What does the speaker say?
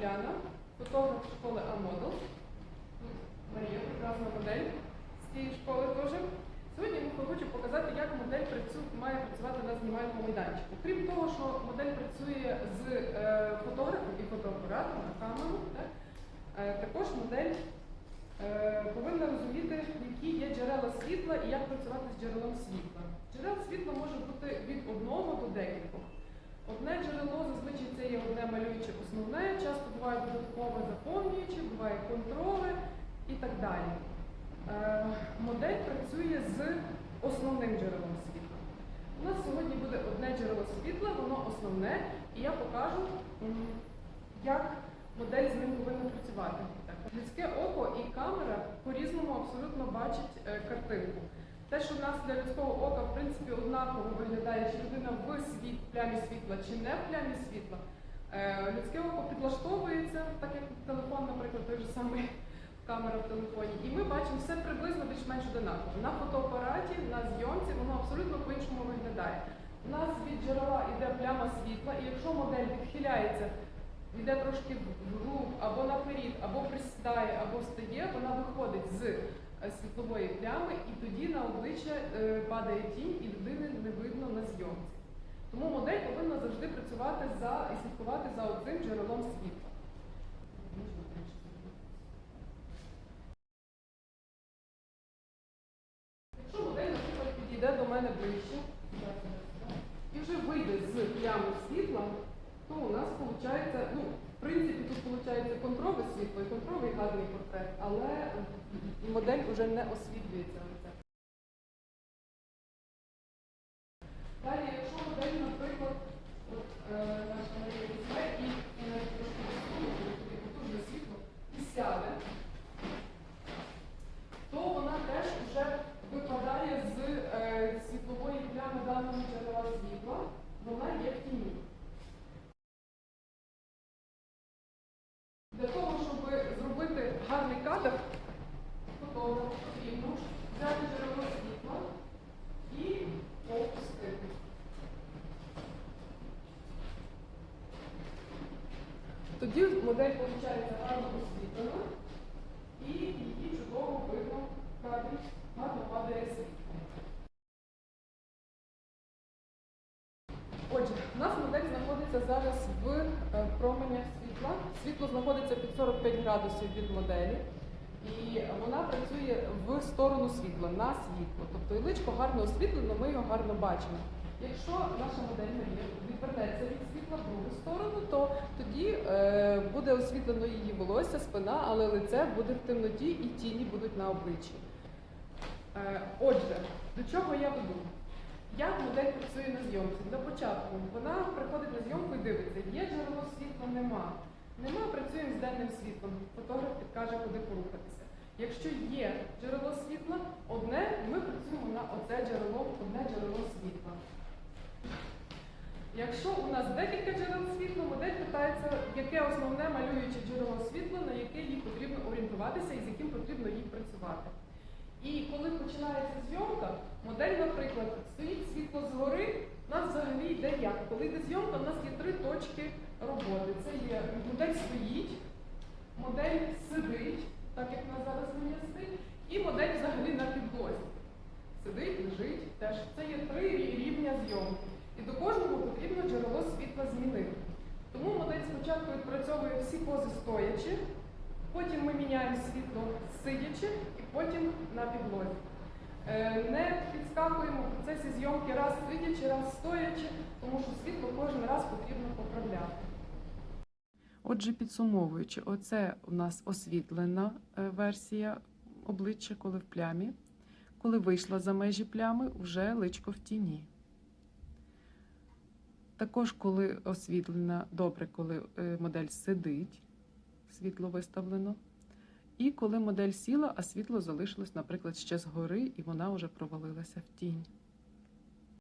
Уляна, фотограф школи А-Модел. Марія, прекрасна модель з цієї школи теж. Сьогодні я хочу показати, як модель має працювати на знімальному майданчику. Крім того, що модель працює з е, фотографом і фотоапаратом на камеру, так? Е, також модель е, повинна розуміти, які є джерела світла і як працювати з джерелом світла. Джерел світла може бути від одного до декількох. Одне джерело зазвичай це є одне малююче основне, часто буває додаткове заповнююче, буває контроле і так далі. Е, модель працює з основним джерелом світла. У нас сьогодні буде одне джерело світла, воно основне, і я покажу, як модель з ним повинна працювати. Людське око і камера по-різному абсолютно бачать е, картинку. Те, що в нас для людського ока в принципі однаково виглядає, чи людина в світ, плямі світла, чи не в плямі світла, людське око підлаштовується, так як телефон, наприклад, той же самий камера в телефоні, і ми бачимо все приблизно більш-менш одинаково. На фотоапараті, на зйомці воно абсолютно по-іншому виглядає. У нас від джерела йде пляма світла, і якщо модель відхиляється, йде трошки вглуб, або наперед, або присідає, або стає, вона виходить з е, світлової плями, і тоді на обличчя е, падає тінь, і людини не видно на зйомці. Тому модель повинна завжди працювати за і слідкувати за цим джерелом світла. Якщо модель, наприклад, підійде до мене ближче і вже вийде з плями світла, то у нас виходить, ну, в принципі, тут виходить контрове світло і контровий гарний портрет, але модель вже не освітлюється плями даного джерела світла, вона є в тіні. Для того, щоб зробити гарний кадр, фотографу потрібно взяти джерело світла і опустити. Тоді модель виходить гарно освітлена і її чудово видно кадрі, гарно падає світло. Отже, у нас модель знаходиться зараз в е, променях світла. Світло знаходиться під 45 градусів від моделі, і вона працює в сторону світла, на світло. Тобто і личко гарно освітлено, ми його гарно бачимо. Якщо наша модель Марія відвертеться від світла в другу сторону, то тоді е, буде освітлено її волосся, спина, але лице буде в темноті і тіні будуть на обличчі. Е, отже, до чого я веду? Як модель працює на зйомці? Для початку вона приходить на зйомку і дивиться, є джерело світла, нема. Нема, працюємо з денним світлом. Фотограф підкаже, куди порухатися. Якщо є джерело світла, одне, ми працюємо на оце джерело, одне джерело світла. Якщо у нас декілька джерел світла, модель питається, яке основне малююче джерело світла, на яке їй потрібно орієнтуватися і з яким потрібно їй працювати. І коли починається зйомка, модель, наприклад, стоїть світло згори, у нас взагалі йде як? Коли йде зйомка, у нас є три точки роботи. Це є модель стоїть, модель сидить, так як у нас зараз сидить, і модель взагалі на підлозі. Сидить, лежить теж. Це є три рівня зйомки. І до кожного потрібно джерело світла змінити. Тому модель спочатку відпрацьовує всі пози стоячи, потім ми міняємо світло сидячи і потім на підлозі. Е, Не підскакуємо в процесі зйомки раз сидячи, раз стоячи, тому що світло кожен раз потрібно поправляти. Отже, підсумовуючи, оце у нас освітлена е, версія обличчя, коли в плямі. Коли вийшла за межі плями, вже личко в тіні. Також, коли освітлена добре, коли е, модель сидить, світло виставлено. І коли модель сіла, а світло залишилось, наприклад, ще згори, і вона вже провалилася в тінь.